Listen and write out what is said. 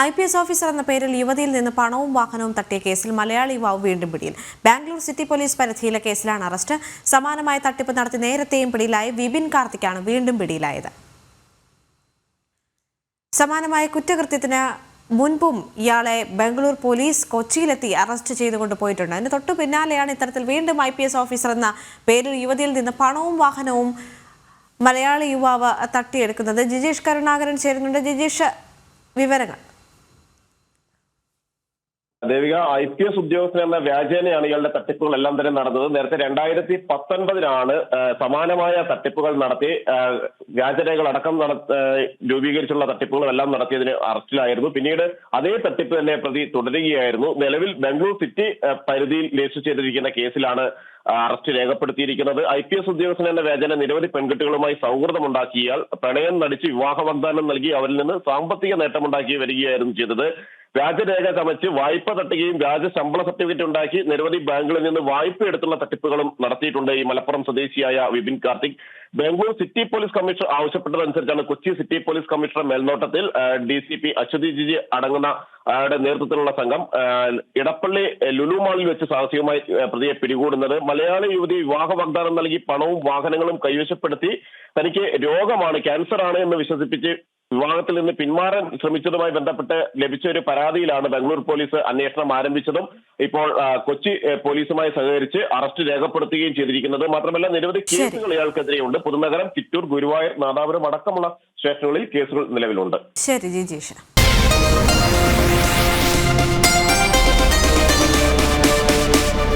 I P S officer എന്ന പേരിൽ യുവതിയിൽ നിന്ന് പണവും വാഹനവും തട്ടിയ കേസിൽ മലയാളി യുവാവ് വീണ്ടും പിടിയിൽ. ബാംഗ്ലൂർ സിറ്റി പോലീസ് പരിധിയിലെ കേസിലാണ് അറസ്റ്റ്. സമാനമായ തട്ടിപ്പ് നടത്തി നേരത്തെയും പിടിയിലായ വിപിൻ കാർത്തിക്കാണ് വീണ്ടും പിടിയിലായത്. സമാനമായ കുറ്റകൃത്യത്തിന് മുൻപും ഇയാളെ ബംഗളൂർ പോലീസ് കൊച്ചിയിലെത്തി അറസ്റ്റ് ചെയ്തു പോയിട്ടുണ്ട്. അതിന് തൊട്ടു പിന്നാലെയാണ് ഇത്തരത്തിൽ വീണ്ടും ഐ പി എസ് ഓഫീസർ എന്ന പേരിൽ യുവതിയിൽ നിന്ന് പണവും വാഹനവും മലയാളി യുവാവ് തട്ടിയെടുക്കുന്നത്. ജിജീഷ് കരുണാകരൻ ചേരുന്നുണ്ട്. ജിജീഷ് വിവരങ്ങൾ. ദേവിക ഐ പി എസ് ഉദ്യോഗസ്ഥൻ എന്ന വ്യാജേനയാണ് ഇയാളുടെ തട്ടിപ്പുകളെല്ലാം തന്നെ നടന്നത്. നേരത്തെ രണ്ടായിരത്തി പത്തൊൻപതിലാണ് സമാനമായ തട്ടിപ്പുകൾ നടത്തി വ്യാജരേഖകൾ അടക്കം നട രൂപീകരിച്ചുള്ള തട്ടിപ്പുകളെല്ലാം നടത്തിയതിന് അറസ്റ്റിലായിരുന്നു. പിന്നീട് അതേ തട്ടിപ്പ് തന്നെ പ്രതി തുടരുകയായിരുന്നു. നിലവിൽ ബാംഗ്ലൂർ സിറ്റി പരിധിയിൽ രജിസ്റ്റർ ചെയ്തിരിക്കുന്ന കേസിലാണ് അറസ്റ്റ് രേഖപ്പെടുത്തിയിരിക്കുന്നത്. ഐ പി എസ് ഉദ്യോഗസ്ഥൻ എന്ന വേദന നിരവധി പെൺകുട്ടികളുമായി സൗഹൃദമുണ്ടാക്കിയ പ്രണയം നടിച്ച് വിവാഹ വാഗ്ദാനം നൽകി അവരിൽ നിന്ന് സാമ്പത്തിക നേട്ടമുണ്ടാക്കി വരികയായിരുന്നു ചെയ്തത്. വ്യാജരേഖ ചമച്ച് വായ്പ തട്ടുകയും വ്യാജ ശമ്പള സർട്ടിഫിക്കറ്റ് ഉണ്ടാക്കി നിരവധി ബാങ്കുകളിൽ നിന്ന് വായ്പ എടുത്തുള്ള തട്ടിപ്പുകളും നടത്തിയിട്ടുണ്ട് ഈ മലപ്പുറം സ്വദേശിയായ Vipin Karthik. Bangalore city police commissioner ആവശ്യപ്പെട്ടതനുസരിച്ചാണ് Kochi city police commissioner മേൽനോട്ടത്തിൽ D C P Aswathi Jiji അടങ്ങുന്ന നേതൃത്വത്തിലുള്ള സംഘം ഇടപ്പള്ളി ലുലു മാളിൽ വെച്ച് സാഹസികമായി പ്രതിയെ പിടികൂടുന്നത്. മലയാളി യുവതി വിവാഹ വാഗ്ദാനം നൽകി പണവും വാഹനങ്ങളും കൈവശപ്പെടുത്തി തനിക്ക് രോഗമാണ് ക്യാൻസർ ആണ് എന്ന് വിശ്വസിപ്പിച്ച് വിവാഹത്തിൽ നിന്ന് പിന്മാറാൻ ശ്രമിച്ചതുമായി ബന്ധപ്പെട്ട് ലഭിച്ച ഒരു പരാതിയിലാണ് ബാംഗ്ലൂർ പോലീസ് അന്വേഷണം ആരംഭിച്ചതും ഇപ്പോൾ കൊച്ചി പോലീസുമായി സഹകരിച്ച് അറസ്റ്റ് രേഖപ്പെടുത്തുകയും ചെയ്തിരിക്കുന്നത്. മാത്രമല്ല നിരവധി. കേസുകൾ ഇയാൾക്കെതിരെയുണ്ട്. പുതുനഗരം ചിറ്റൂർ ഗുരുവായൂർ നാദാപുരം അടക്കമുള്ള സ്റ്റേഷനുകളിൽ കേസുകൾ നിലവിലുണ്ട്. ശരി ജിജീഷ്.